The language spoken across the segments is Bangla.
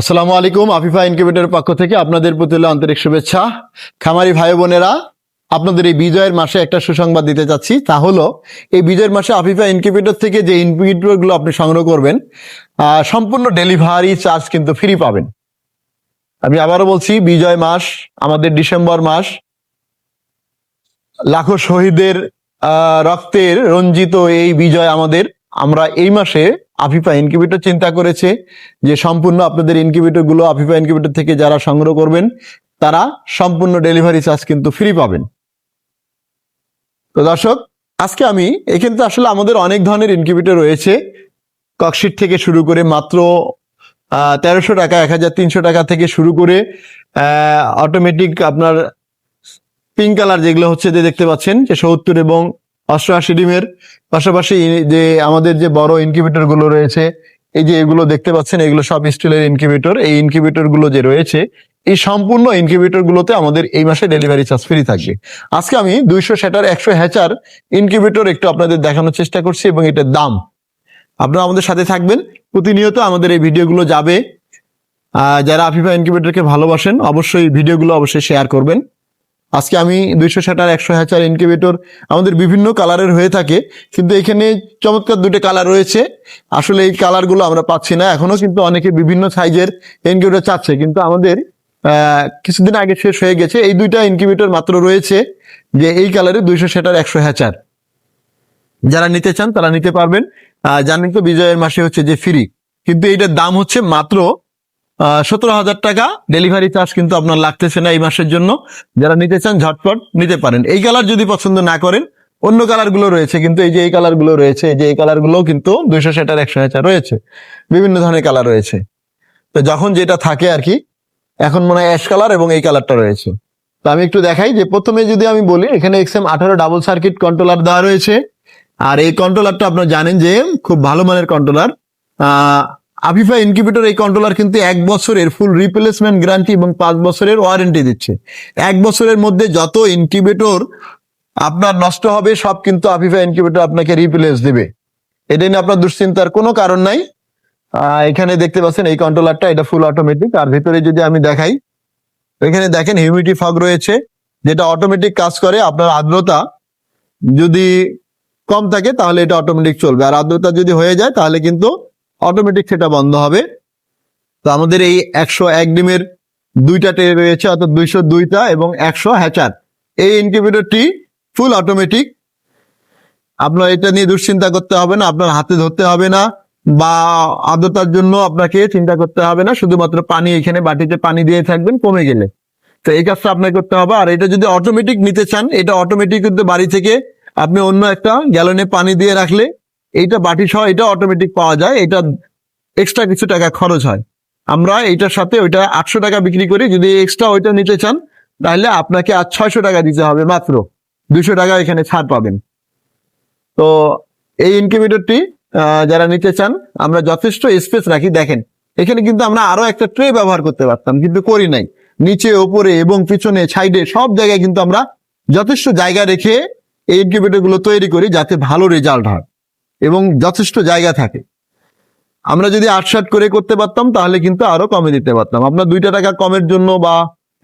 আসসালামু আলাইকুম, আফিফা ইনকিউবেটরের পক্ষ থেকে আপনাদের প্রতি আন্তরিক শুভেচ্ছা। খামারি ভাই বোনেরা, আপনাদের এই বিজয়ের মাসে একটা সুসংবাদ দিতে চাচ্ছি। তা হলো, এই বিজয়ের মাসে আফিফা ইনকিউবেটর থেকে যে ইনকিউবেটরগুলো আপনি সংগ্রহ করবেন সম্পূর্ণ ডেলিভারি চার্জ কিন্তু ফ্রি পাবেন। আমি আবারও বলছি, বিজয় মাস, আমাদের ডিসেম্বর মাস, লাখো শহীদের রক্তের রঞ্জিত এই বিজয় আমাদের আমরা এই মাসে আফিফা ইনকিউবেটর চিন্তা করেছে যে সম্পূর্ণ আপনাদের ইনকিউবেটরগুলো আফিফা ইনকিউবেটর থেকে যারা সংগ্রহ করবেন, তারা সম্পূর্ণ ডেলিভারি চার্জ কিন্তু ফ্রি পাবেন। তো দর্শক, আজকে আমি, এখানে তো আসলে আমাদের অনেক ধরনের ইনকিউবেটর রয়েছে। ককশিট থেকে শুরু করে মাত্র তেরোশো টাকা, এক হাজার তিনশো টাকা থেকে শুরু করে অটোমেটিক আপনার পিঙ্ক কালার যেগুলো হচ্ছে যে দেখতে পাচ্ছেন, যে সত্তর এবং অষ্টআশি ডিমের পাশাপাশি যে আমাদের যে বড় ইনকিউবেটরগুলো রয়েছে, এই যে এগুলো দেখতে পাচ্ছেন, এগুলো সব স্টিলের ইনকিউবেটর এই ইনকিউবেটরগুলো যে রয়েছে, এই সম্পূর্ণ ইনকিউবেটর গুলোতে আমাদের এই মাসে ডেলিভারি চার্জ ফ্রি থাকবে। আজকে আমি দুইশো সেটার, একশো হ্যাচার ইনকিউবেটর একটু আপনাদের দেখানোর চেষ্টা করছি এবং এটার দাম। আপনারা আমাদের সাথে থাকবেন। প্রতিনিয়ত আমাদের এই ভিডিওগুলো যাবে। যারা আফিফা ইনকিউবেটরকে ভালোবাসেন, অবশ্যই ভিডিওগুলো অবশ্যই শেয়ার করবেন। আজকে আমি দুইশো ষাটার একশো হ্যাচার ইনকিউবেটর আমাদের বিভিন্ন কালারের হয়ে থাকে, কিন্তু এখানে চমৎকার দুটো কালার রয়েছে। আসলে এই কালারগুলো আমরা পাচ্ছি না, এখনও কিন্তু অনেকে বিভিন্ন সাইজের ইনকিউবেটর চাচ্ছে, কিন্তু আমাদের কিছুদিন আগে শেষ হয়ে গেছে, এই দুইটা ইনকিউবেটর মাত্র রয়েছে যে এই কালারে দুইশো ষাটার একশো হ্যাচার যারা নিতে চান তারা নিতে পারবেন। জানেন তো বিজয়ের মাসে হচ্ছে যে ফ্রি কিন্তু এইটার দাম হচ্ছে মাত্র সতেরো হাজার টাকা ডেলিভারি চার্জ কিন্তু আপনার লাগতেছে না এই মাসের জন্য। যারা নিতে চান, ঝটপট নিতে পারেন। এই কালার যদি পছন্দ না করেন, অন্য কালারগুলো রয়েছে কিন্তু এই যে এই কালারগুলো রয়েছে, এই যে এই কালারগুলো কিন্তু দুইশো সেটার একশো হাজার রয়েছে। বিভিন্ন ধরনের কালার রয়েছে। তো যখন যেটা থাকে আর কি, এখন মনে হয় অ্যাশ কালার এবং এই কালারটা রয়েছে। তো আমি একটু দেখাই যে প্রথমে যদি আমি বলি, এখানে এক্সএম আঠারো ডাবল সার্কিট কন্ট্রোলার দেওয়া রয়েছে। আর এই কন্ট্রোলারটা আপনারা জানেন যে খুব ভালো মানের কন্ট্রোলার আফিফা ইনকিউবেটর এই কন্ট্রোলার কিন্তু এক বছরের ফুল রিপ্লেসমেন্ট গ্যারান্টি এবং পাঁচ বছরের ওয়ারেন্টি দিচ্ছে। এক বছরের মধ্যে যত ইনকিউবেটর আপনার নষ্ট হবে, সব কিন্তু আফিফা ইনকিউবেটর আপনাকে রিপ্লেস দেবে। এটা নিয়ে আপনার দুশ্চিন্তার কোনো কারণ নাই। এখানে দেখতে পাচ্ছেন এই কন্ট্রোলারটা এটা ফুল অটোমেটিক আর ভিতরে যদি আমি দেখাই, এখানে দেখেন হিউমিডিটি ফগ রয়েছে, যেটা অটোমেটিক কাজ করে। আপনার আর্দ্রতা যদি কম থাকে, তাহলে এটা অটোমেটিক চলবে। আর আর্দ্রতা যদি হয়ে যায়, তাহলে কিন্তু অটোমেটিক সেটা বন্ধ হবে। তো আমাদের এই একশো এক ডিমের দুইটা ট্রে রয়েছে, অর্থাৎ দুইশো দুইটা এবং একশো হ্যাচার। এই ইনকিউবেটরটি ফুল অটোমেটিক আপনার এটা নিয়ে দুশ্চিন্তা করতে হবে না, আপনার হাতে ধরতে হবে না বা আর্দ্রতার জন্য আপনাকে চিন্তা করতে হবে না, শুধুমাত্র পানি এখানে বাটিতে পানি দিয়ে থাকবেন, কমে গেলে। তো এই কাজটা আপনাকে করতে হবে। আর এটা যদি অটোমেটিক নিতে চান, এটা অটোমেটিক কিন্তু বাড়ি থেকে আপনি অন্য একটা গ্যালনে পানি দিয়ে রাখলে এইটা বাটি সহ এটা অটোমেটিক পাওয়া যায়, এটা এক্সট্রা কিছু টাকা খরচ হয়। আমরা এইটার সাথে ওইটা আটশো টাকা বিক্রি করি, যদি এক্সট্রা ওইটা নিতে চান, তাহলে আপনাকে আর ছয়শো টাকা দিতে হবে মাত্র। দুশো টাকা এখানে ছাড় পাবেন। তো এই ইনকিউবেটরটি যারা নিতে চান, আমরা যথেষ্ট স্পেস রাখি। দেখেন, এখানে কিন্তু আমরা আরও একটা ট্রে ব্যবহার করতে পারতাম, কিন্তু করি নাই। নিচে ওপরে এবং পিছনে সাইডে সব জায়গায় কিন্তু আমরা যথেষ্ট জায়গা রেখে এই ইনকিউবেটরগুলো তৈরি করি, যাতে ভালো রেজাল্ট হয়। এবং যথেষ্ট জায়গা থাকে। আমরা যদি আটসাট করে করতে পারতাম, তাহলে কিন্তু আরও কমে দিতে পারতাম। আপনার দুইটা টাকা কমের জন্য বা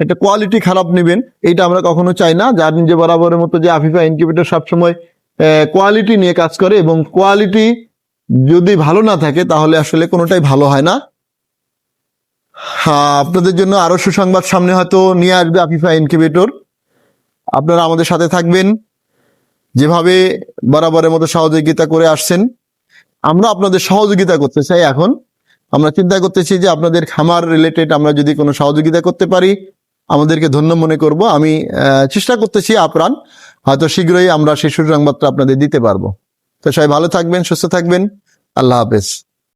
একটা কোয়ালিটি খারাপ নেবেন, এইটা আমরা কখনো চাই না। যার নিজে বরাবরের মতো যে আফিফা ইনকিউবেটর সবসময় কোয়ালিটি নিয়ে কাজ করে এবং কোয়ালিটি যদি ভালো না থাকে, তাহলে আসলে কোনোটাই ভালো হয় না। আপনাদের জন্য আরও সুসংবাদ সামনে হয়তো নিয়ে আসবে আফিফা ইনকিউবেটর আপনারা আমাদের সাথে থাকবেন। যেভাবে বরাবরের মতো সহযোগিতা করে আসছেন, আমরা আপনাদের সহযোগিতা করতে চাই এখন। আমরা চিন্তা করতেছি যে আপনাদের খামার রিলেটেড আমরা যদি কোনো সহযোগিতা করতে পারি, আমাদেরকে ধন্য মনে করব। আমি চেষ্টা করতেছি আপ্রাণ। হয়তো শীঘ্রই আমরা সেই সুসংবাদটা আপনাদের দিতে পারব। তো সবাই ভালো থাকবেন, সুস্থ থাকবেন। আল্লাহ হাফেজ।